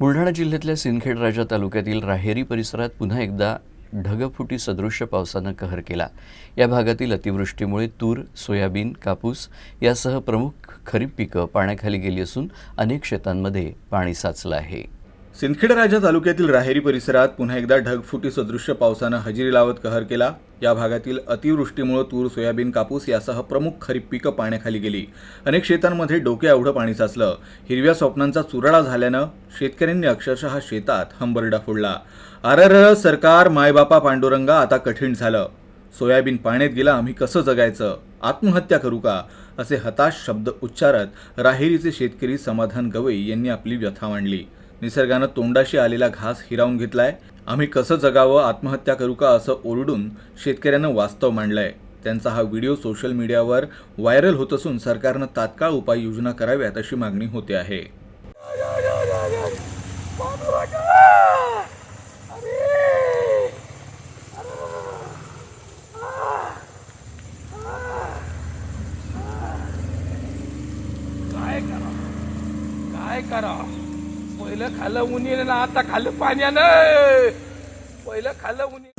बुलढाणा जिल्ह्यातल्या सिंदखेड राजा तालुक्यातील राहेरी परिसरात पुन्हा एकदा ढगफुटी सदृश्य पावसानं कहर केला. या भागातील अतिवृष्टीमुळे तूर सोयाबीन कापूस यासह प्रमुख खरीप पिकं पाण्याखाली गेली असून अनेक शेतांमध्ये पाणी साचलं आहे. सिंदखेड राजा तालुक्यातील राहेरी परिसरात पुन्हा एकदा ढगफुटी सदृश्य पावसानं हजेरी लावत कहर केला. या भागातील अतिवृष्टीमुळे तूर सोयाबीन कापूस यासह प्रमुख खरीप पिकं पाण्याखाली गेली. अनेक शेतांमध्ये डोक्या एवढं पाणी साचलं. हिरव्या स्वप्नांचा चुराडा झाल्यानं शेतकऱ्यांनी अक्षरशः शेतात हंबरडा फोडला. आरर सरकार मायबापा पांडुरंगा आता कठीण झालं. सोयाबीन पाण्यात गेला आम्ही कसं जगायचं? आत्महत्या करू का? असे हताश शब्द उच्चारत राहेरीचे शेतकरी समाधान गवई यांनी आपली व्यथा मांडली. निसर्गानं तोंडाशी आलेला घास हिरावून घेतलाय. आम्ही कसं जगावं आत्महत्या करू का असं ओरडून शेतकऱ्यानं वास्तव मांडलंय. त्यांचा हा व्हिडिओ सोशल मीडियावर व्हायरल होत असून सरकारनं तात्काळ उपाययोजना कराव्यात अशी मागणी होते आहे. काय करा? काय करा? पहिलं खाल्लं उनी ना आता खाल्लं पाण्यानं. पहिलं खाल्लं उनी